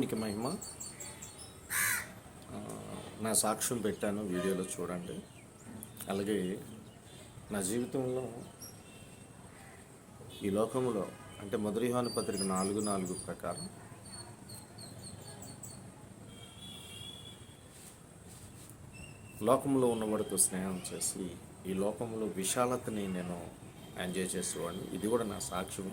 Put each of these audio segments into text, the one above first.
దేవునికి మహిమ. నా సాక్ష్యం పెట్టాను వీడియోలో చూడండి. అలాగే నా జీవితంలో ఈ లోకంలో అంటే మొదటిహాను పత్రిక నాలుగు నాలుగు ప్రకారం లోకంలో ఉన్నవాడితో స్నేహం చేసి ఈ లోకంలో విశాలతని నేను ఎంజాయ్ చేసేవాడిని. ఇది కూడా నా సాక్ష్యం.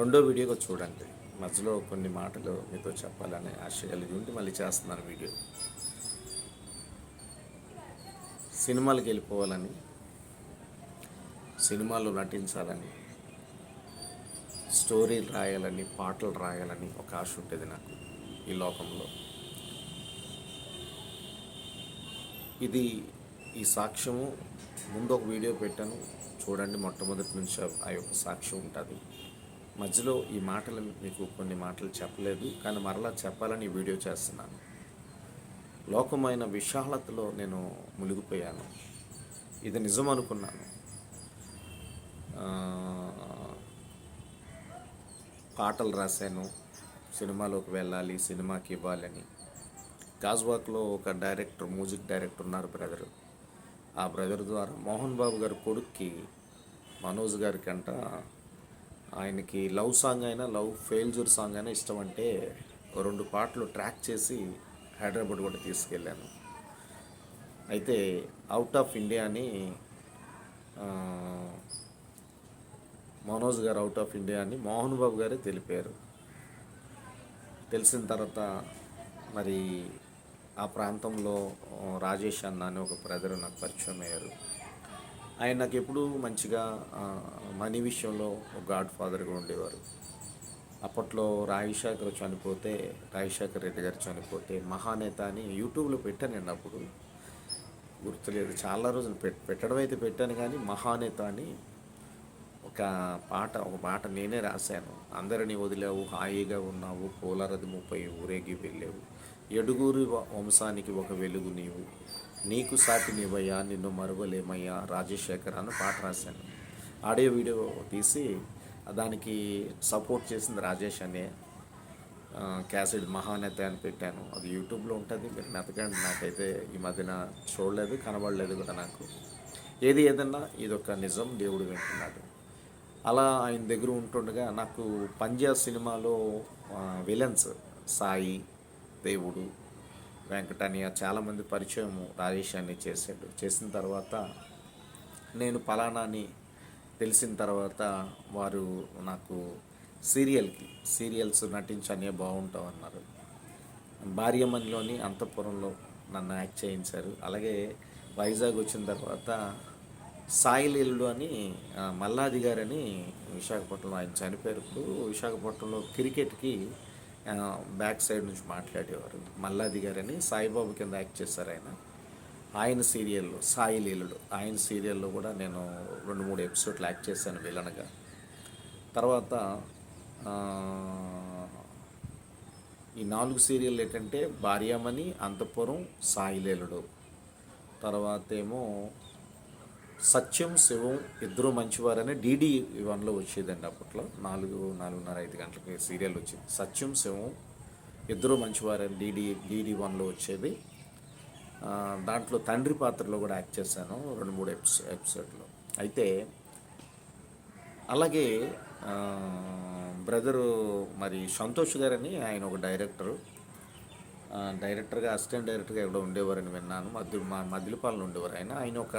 రెండో వీడియోగా చూడండి. మధ్యలో కొన్ని మాటలు మీతో చెప్పాలనే ఆశ కలిగి ఉండి మళ్ళీ చేస్తున్నాను వీడియో. సినిమాలకు వెళ్ళిపోవాలని సినిమాల్లో నటించాలని స్టోరీలు రాయాలని పాటలు రాయాలని ఒక ఆశ ఉంటుంది నాకు ఈ లోకంలో. ఇది ఈ సాక్ష్యము. ముందు ఒక వీడియో పెట్టాను. చూడండి మొట్టమొదటి నుంచి ఆ యొక్క సాక్ష్యం ఉంటుంది. మధ్యలో ఈ మాటలు మీకు కొన్ని మాటలు చెప్పలేదు కానీ మరలా చెప్పాలని వీడియో చేస్తున్నాను. లోకమైన విశాలతలో నేను మునిగిపోయాను. ఇది నిజం అనుకున్నాను పాటలు రాశాను సినిమాలోకి వెళ్ళాలి సినిమాకి ఇవ్వాలని. గాజ్వాక్లో ఒక డైరెక్టర్ మ్యూజిక్ డైరెక్టర్ ఉన్నారు బ్రదరు. ఆ బ్రదర్ ద్వారా మోహన్ బాబు గారి కొడుక్కి మనోజ్ గారికంట ఆయనకి లవ్ సాంగ్ అయినా లవ్ ఫెయిల్జూర్ సాంగ్ అయినా ఇష్టం అంటే రెండు పాటలు ట్రాక్ చేసి హైదరాబాద్ కూడా తీసుకెళ్ళాను. అయితే అవుట్ ఆఫ్ ఇండియా అని మనోజ్ గారు అవుట్ ఆఫ్ ఇండియా అని మోహన్ బాబు గారే తెలిపారు. తెలిసిన తర్వాత మరి ఆ ప్రాంతంలో రాజేష్ అన్న అని ఒక బ్రదర్ నాకు పరిచయం అయ్యారు. ఆయన నాకు ఎప్పుడూ మంచిగా మనీ విషయంలో ఒక గాడ్ ఫాదర్గా ఉండేవారు. అప్పట్లో రాజశేఖర్ చనిపోతే రాజశేఖర్ రెడ్డి గారు చనిపోతే మహానేత అని యూట్యూబ్లో పెట్టాను నేను అప్పుడు. గుర్తులేదు చాలా రోజులు పెట్ పెట్టడం అయితే పెట్టాను కానీ మహానేత అని ఒక పాట ఒక పాట నేనే రాశాను. అందరినీ వదిలేవు హాయిగా ఉన్నావు పోలారది ముప్పై ఊరేగి వెళ్ళావు. ఎడుగురు వంశానికి ఒక వెలుగు నీవు. నీకు సాటినివయ్యా నిన్ను మరువలేమయ్యా రాజశేఖర్ అని పాట రాశాను. ఆడియో వీడియో తీసి దానికి సపోర్ట్ చేసింది రాజేష్ అనే క్యాసిడ్ క్యాసెట్ మహానేత అని పెట్టాను. అది యూట్యూబ్లో ఉంటుంది మీరు నెతకండి నాకైతే ఈ మధ్యన చూడలేదు కనబడలేదు కూడా నాకు. ఏది ఏదన్నా ఇదొక నిజం దేవుడు వింటున్నాడు. అలా ఆయన దగ్గర ఉంటుండగా నాకు పంజాబ్ సినిమాలో విలన్స్ సాయి దేవుడు వెంకటనియ చాలామంది పరిచయం రాజేష్ అని చేశాడు. చేసిన తర్వాత నేను పలానా అని తెలిసిన తర్వాత వారు నాకు సీరియల్కి సీరియల్స్ నటించనే బాగుంటావు అన్నారు భార్యమణిలోని అంతఃపురంలో నన్ను యాక్ట్ చేయించారు. అలాగే వైజాగ్ వచ్చిన తర్వాత సాయిలీలుడు అని మల్లాది గారని విశాఖపట్నంలో ఆయన చనిపోయారు. విశాఖపట్నంలో క్రికెట్కి బ్యాక్ సైడ్ నుంచి మాట్లాడేవారు. మల్లాది గారని సాయిబాబు కింద యాక్ట్ చేశారు ఆయన. ఆయన సీరియల్లో సాయి లీలుడు ఆయన సీరియల్లో కూడా నేను రెండు మూడు ఎపిసోడ్లు యాక్ట్ చేశాను విలన్గా. తర్వాత ఈ నాలుగు సీరియల్ ఏంటంటే భార్యామణి అంతఃపురం సాయిలేలుడు తర్వాత ఏమో సత్యం శివం ఇద్దరు మంచివారని డీడీ వన్లో వచ్చేదండి అప్పట్లో. నాలుగు నాలుగున్నర ఐదు గంటలకి సీరియల్ వచ్చింది. సత్యం శివం ఇద్దరు మంచివారని డీడీ డీడీ వన్లో వచ్చేది. దాంట్లో తండ్రి పాత్రలో కూడా యాక్ట్ చేశాను రెండు మూడు ఎపిసో ఎపిసోడ్లో. అయితే అలాగే బ్రదరు మరి సంతోష్ గారని ఆయన ఒక డైరెక్టరు. డైరెక్టర్గా అసిస్టెంట్ డైరెక్టర్గా ఎక్కడో ఉండేవారని విన్నాను. మధ్య మా మదిలిపాలెంలో ఉండేవారు. ఆయన ఆయన ఒక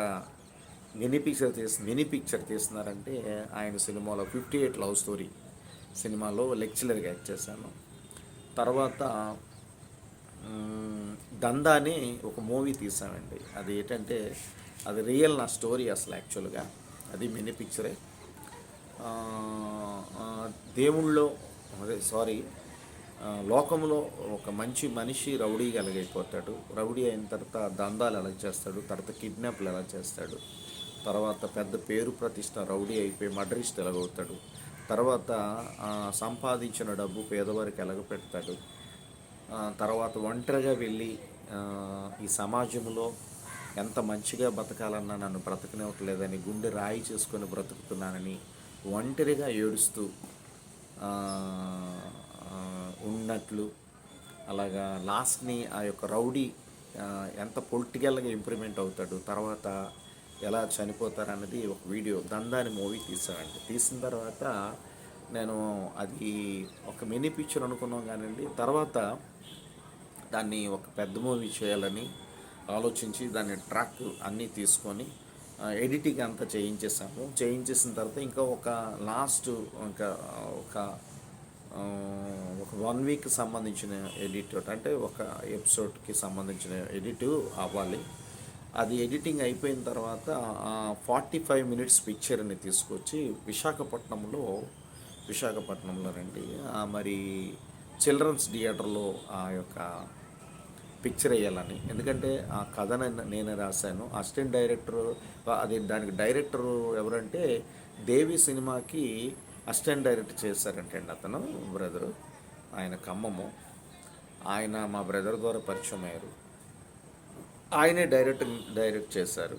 మినీ పిక్చర్ తీసి మినీ పిక్చర్ తీస్తున్నారంటే ఆయన సినిమాలో ఫిఫ్టీ ఎయిట్ లవ్ స్టోరీ సినిమాలో లెక్చరర్గా యాక్ట్ చేశాను. తర్వాత దందా అని ఒక మూవీ తీసామండి. అది ఏంటంటే అది రియల్ నా స్టోరీ అసలు యాక్చువల్గా. అది మినీ పిక్చరే. దేవుళ్ళో అదే సారీ లోకంలో ఒక మంచి మనిషి రౌడీ ఎలాగైపోతాడు రౌడీ అయిన తర్వాత దందాలు ఎలా చేస్తాడు తర్వాత కిడ్నాప్లు ఎలా చేస్తాడు తర్వాత పెద్ద పేరు ప్రతిష్ట రౌడీ అయిపోయి మడరిస్ట్ ఎలాగవుతాడు. తర్వాత సంపాదించిన డబ్బు పేదవారికి ఎలాగ పెడతాడు తర్వాత ఒంటరిగా వెళ్ళి ఈ సమాజంలో ఎంత మంచిగా బతకాలన్నా నన్ను బ్రతకనివ్వట్లేదని గుండె రాయి చేసుకొని బ్రతుకుతున్నానని ఒంటరిగా ఏడుస్తూ ఉన్నట్లు అలాగా లాస్ట్ని ఆ యొక్క రౌడీ ఎంత పొలిటికల్గా ఇంప్రూవ్మెంట్ అవుతాడు. తర్వాత ఎలా చనిపోతారన్నది ఒక వీడియో దందాని మూవీ తీసానండి తీసిన తర్వాత నేను అది ఒక మినీ పిక్చర్ అనుకున్నాం కానివ్వండి తర్వాత దాన్ని ఒక పెద్ద మూవీ చేయాలని ఆలోచించి దాన్ని ట్రాక్ అన్నీ తీసుకొని ఎడిటింగ్ అంతా చేయించేసాము చేయించేసిన తర్వాత ఇంకా ఒక లాస్ట్ ఇంకా ఒక ఒక వన్ వీక్ సంబంధించిన ఎడిట్ అంటే ఒక ఎపిసోడ్కి సంబంధించిన ఎడిట్ అవ్వాలి. అది ఎడిటింగ్ అయిపోయిన తర్వాత ఫార్టీ ఫైవ్ మినిట్స్ పిక్చర్ని తీసుకొచ్చి విశాఖపట్నంలో విశాఖపట్నంలో రండి. మరి చిల్డ్రన్స్ థియేటర్లో ఆ యొక్క పిక్చర్ వేయాలని. ఎందుకంటే ఆ కథను నేనే రాశాను. అసిస్టెంట్ డైరెక్టర్ అది దానికి డైరెక్టర్ ఎవరంటే దేవి సినిమాకి అసిస్టెంట్ డైరెక్టర్ చేశారంటే అండి అతను బ్రదరు. ఆయన ఖమ్మము. ఆయన మా బ్రదర్ ద్వారా పరిచయం అయ్యారు. ఆయనే డైరెక్ట్ డైరెక్ట్ చేశారు.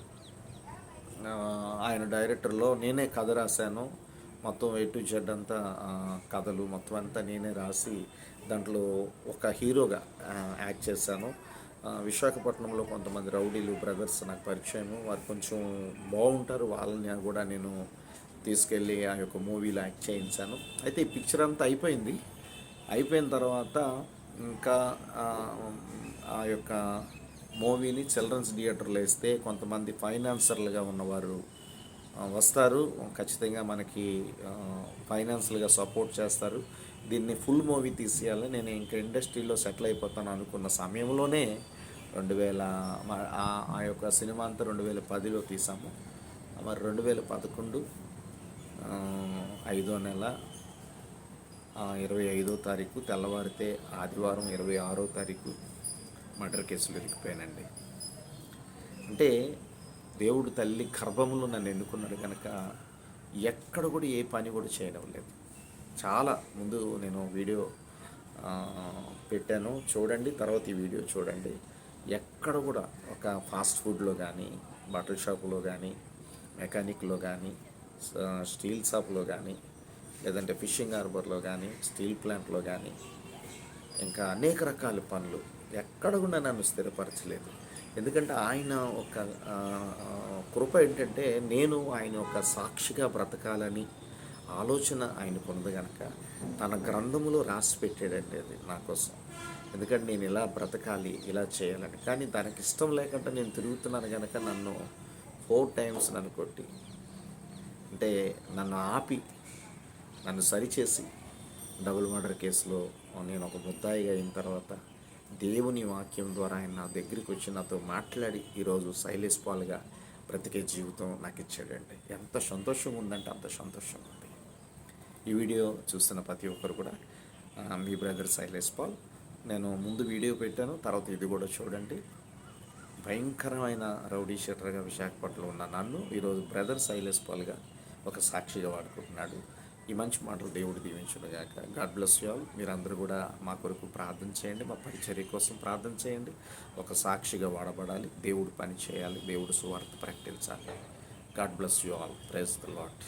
ఆయన డైరెక్టర్లో నేనే కథ రాశాను. మొత్తం ఏ టు జెడ్ అంతా కథలు మొత్తం అంతా నేనే రాసి దాంట్లో ఒక హీరోగా యాక్ట్ చేశాను. విశాఖపట్నంలో కొంతమంది రౌడీలు బ్రదర్స్ నాకు పరిచయము. వారు కొంచెం బాగుంటారు. వాళ్ళని కూడా నేను తీసుకెళ్ళి ఆ యొక్క మూవీలో యాక్ట్ చేయించాను. అయితే ఈ పిక్చర్ అంతా అయిపోయింది. అయిపోయిన తర్వాత ఇంకా ఆ యొక్క మూవీని చిల్డ్రన్స్ థియేటర్లో వేస్తే కొంతమంది ఫైనాన్సర్లుగా ఉన్నవారు వస్తారు. ఖచ్చితంగా మనకి ఫైనాన్షియల్గా సపోర్ట్ చేస్తారు. దీన్ని ఫుల్ మూవీ తీసేయాలని నేను ఇంకా ఇండస్ట్రీలో సెటిల్ అయిపోతాను అనుకున్న సమయంలోనే రెండు వేల ఆ- యొక్క సినిమా అంతా రెండు వేల పదిలో తీసాము. మరి రెండు వేల పదకొండు ఐదో నెల ఇరవై ఐదో తారీఖు తెల్లవారితే ఆదివారం ఇరవై ఆరో తారీఖు. మర్డర్ కేసులు ఇరికిపోయానండి అంటే దేవుడు తల్లి గర్భములు నన్ను ఎన్నుకున్నాడు కనుక ఎక్కడ కూడా ఏ పని కూడా చేయడం లేదు. చాలా ముందు నేను వీడియో పెట్టాను. చూడండి తర్వాత ఈ వీడియో చూడండి. ఎక్కడ కూడా ఒక ఫాస్ట్ ఫుడ్లో కానీ బట్టల షాపులో కానీ మెకానిక్లో కానీ స్టీల్ షాప్లో కానీ లేదంటే ఫిషింగ్ హార్బర్లో కానీ స్టీల్ ప్లాంట్లో కానీ ఇంకా అనేక రకాల పనులు ఎక్కడ కూడా నన్ను స్థిరపరచలేదు. ఎందుకంటే ఆయన ఒక కృప ఏంటంటే నేను ఆయన ఒక సాక్షిగా బ్రతకాలని ఆలోచన ఆయన పొంది కనుక తన గ్రంథములో రాసి పెట్టాడండి అది నా కోసం. ఎందుకంటే నేను ఇలా బ్రతకాలి ఇలా చేయాలని. కానీ దానికి ఇష్టం లేకుండా నేను తిరుగుతున్నాను కనుక నన్ను ఫోర్ టైమ్స్ నన్ను కొట్టి అంటే నన్ను ఆపి నన్ను సరిచేసి డబుల్ మర్డర్ కేసులో నేను ఒక ముద్దాయిగా అయిన తర్వాత దేవుని వాక్యం ద్వారా ఆయన నా దగ్గరికి వచ్చి నాతో మాట్లాడి ఈరోజు సైలేష్ పాల్గా బ్రతికే జీవితం నాకు ఇచ్చాడండి. ఎంత సంతోషంగా ఉందంటే అంత సంతోషంగా ఉంది. ఈ వీడియో చూస్తున్న ప్రతి ఒక్కరు కూడా మీ బ్రదర్ సైలేష్ పాల్. నేను ముందు వీడియో పెట్టాను తర్వాత ఇది కూడా చూడండి. భయంకరమైన రౌడీ షీటర్గా విశాఖపట్నంలో ఉన్న నన్ను ఈరోజు బ్రదర్ సైలెస్ పాల్గా ఒక సాక్షిగా వాడుకుంటున్నాడు. ఈ మంచి మాటలు దేవుడు దీవించుడుగాక గాడ్ బ్లెస్ యూ ఆల్ మీరందరూ కూడా మా కొరకు ప్రార్థన చేయండి. మా పరిచర్య కోసం ప్రార్థన చేయండి. ఒక సాక్షిగా వాడబడాలి. దేవుడు పని చేయాలి. దేవుడు సువార్త ప్రకటించాలి. God bless you all praise the Lord